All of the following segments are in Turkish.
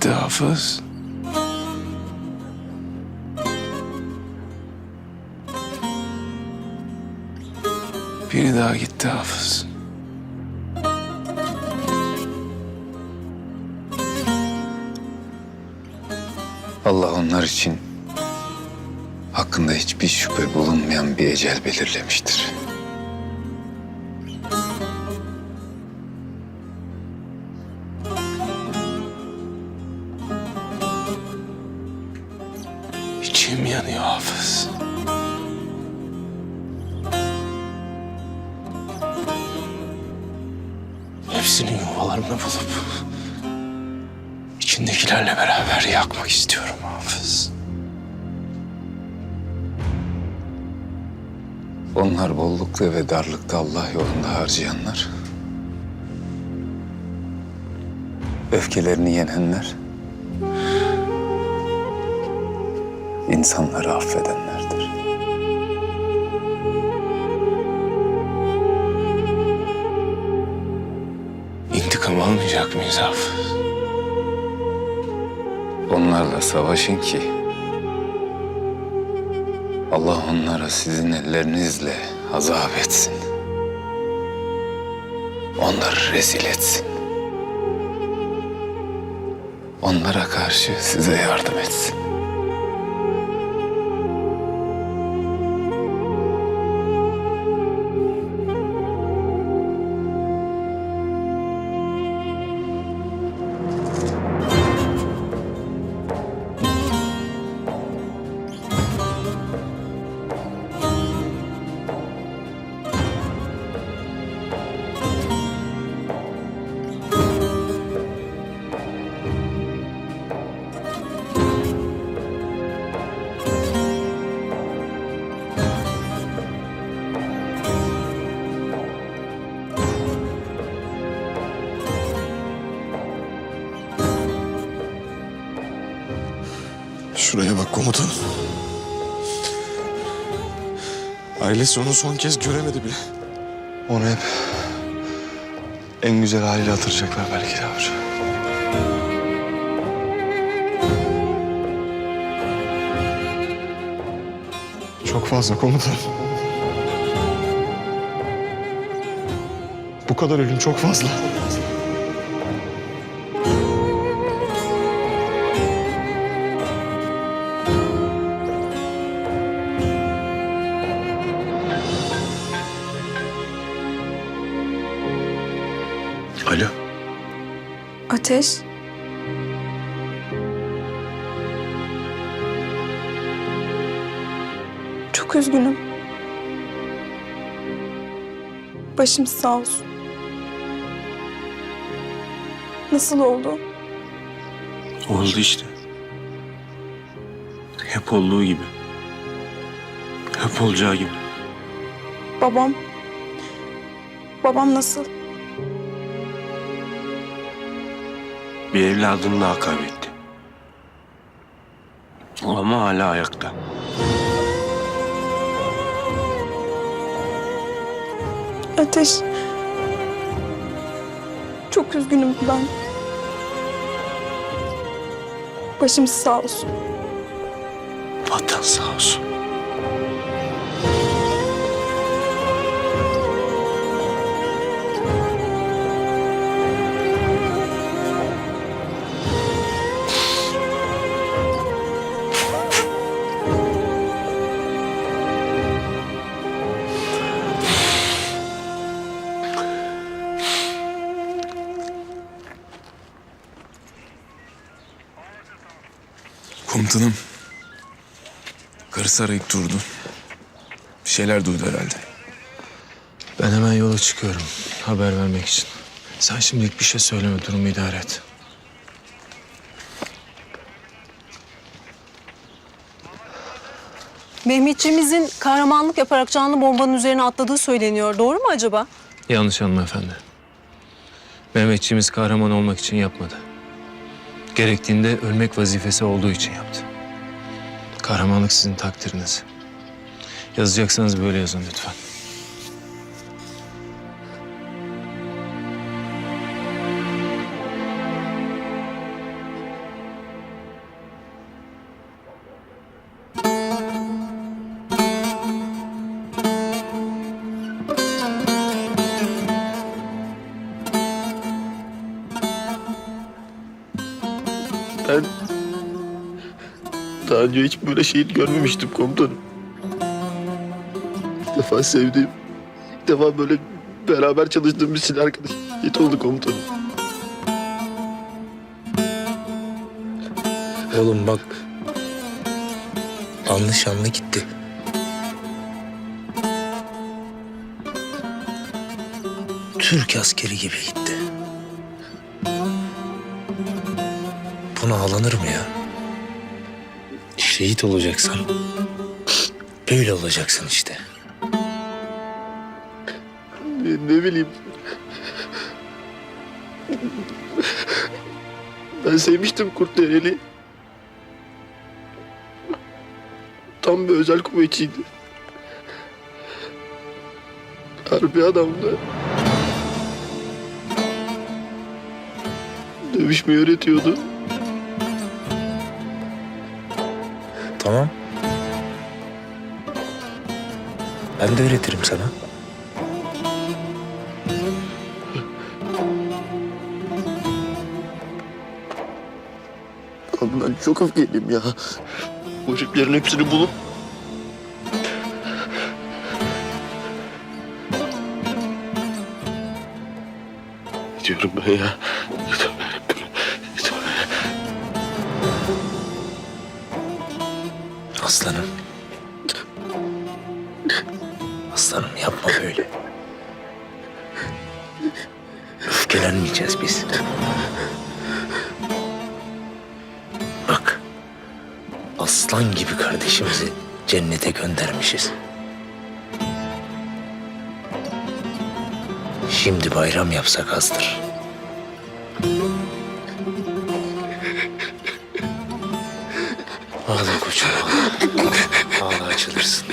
gitti Hafız. Biri daha gitti Hafız. Allah onlar için hakkında hiçbir şüphe bulunmayan bir ecel belirlemiştir. Yanıyor Hafız. Hepsinin yuvalarını bulup içindekilerle beraber yakmak istiyorum Hafız. Onlar bollukta ve darlıkta Allah yolunda harcayanlar. Öfkelerini yenenler. İnsanları affedenlerdir. İntikam almayacak mıyız Hafız? Onlarla savaşın ki Allah onlara sizin ellerinizle azap etsin. Onları rezil etsin. Onlara karşı size yardım etsin. Komutanım. Ailesi onu son kez göremedi bile. Onu hep en güzel haliyle hatırlayacaklar belki de avcı. Çok fazla komutanım. Bu kadar ölüm çok fazla. Alo. Ateş. Çok üzgünüm. Başım sağ olsun. Nasıl oldu? Oldu işte. Hep olduğu gibi. Hep olacağı gibi. Babam. Babam nasıl? Bir evladını daha kaybetti. Ama hala ayakta. Ateş. Çok üzgünüm ben. Başım sağ olsun. Vatan sağ olsun. Komutanım. Karısı arayıp durdu. Bir şeyler duydu herhalde. Ben hemen yola çıkıyorum. Haber vermek için. Sen şimdilik bir şey söyleme. Durumu idare et. Mehmetçiğimizin kahramanlık yaparak canlı bombanın üzerine atladığı söyleniyor. Doğru mu acaba? Yanlış hanımefendi. Mehmetçiğimiz kahraman olmak için yapmadı. Gerektiğinde ölmek vazifesi olduğu için yaptı. Kahramanlık sizin takdiriniz. Yazacaksanız böyle yazın lütfen. Daha önce hiç böyle şehit görmemiştim komutanım. İlk defa sevdiğim, ilk defa böyle beraber çalıştığım bir silah arkadaş şehit oldu komutanım. Oğlum bak. Anlı şanlı gitti. Türk askeri gibi gitti. Buna ağlanır mı ya? Şehit olacaksan böyle olacaksın işte. Ne, ne bileyim. Ben sevmiştim Kurt Dereli. Tam bir özel kuvvetçiydi. Harbi adamdı. Dövüşmeyi öğretiyordu. Tamam. Ben de öğretirim sana. Abi ben çok öfkeliyim ya. Bu heriflerin hepsini bulup... Diyorum ben ya. Aslanım. Aslanım yapma böyle. Öfkelenmeyeceğiz biz. Bak. Aslan gibi kardeşimizi cennete göndermişiz. Şimdi bayram yapsak azdır. Ağla açılırsın.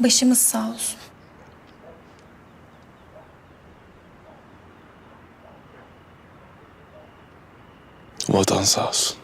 Başımız sağ olsun. Vatan sağ olsun.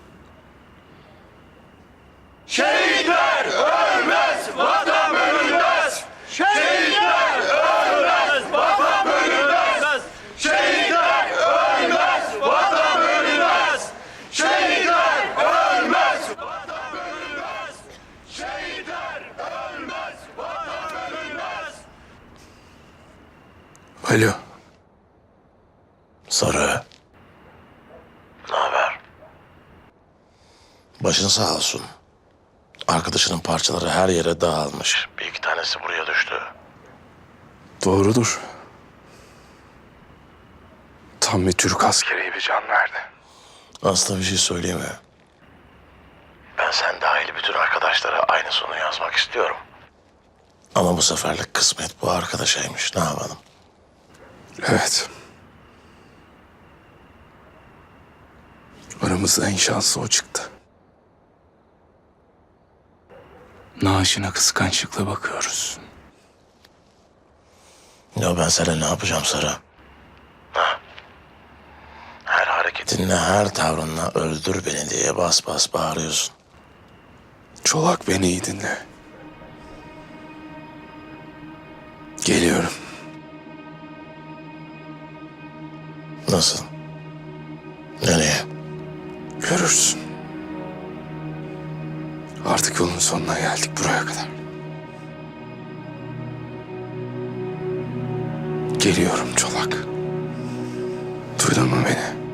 Alo. Sarı. Ne haber? Başın sağ olsun. Arkadaşının parçaları her yere dağılmış. Bir iki tanesi buraya düştü. Doğrudur. Tam bir Türk askeri bir can verdi. Aslında bir şey söyleyeyim mi? Ben sen dahil bütün arkadaşlara aynısını yazmak istiyorum. Ama bu seferlik kısmet bu arkadaşaymış. Ne yapalım? Evet. Aramızda en şanslı o çıktı. Naaşına kıskançlıkla bakıyoruz. Ya ben sana ne yapacağım Sara? Ha? Her hareketinle, her tavrınla öldür beni diye bas bas bağırıyorsun. Çolak beni iyi dinle. Nasıl? Nereye? Görürsün. Artık yolun sonuna geldik buraya kadar. Geliyorum Çolak. Duydun mu beni?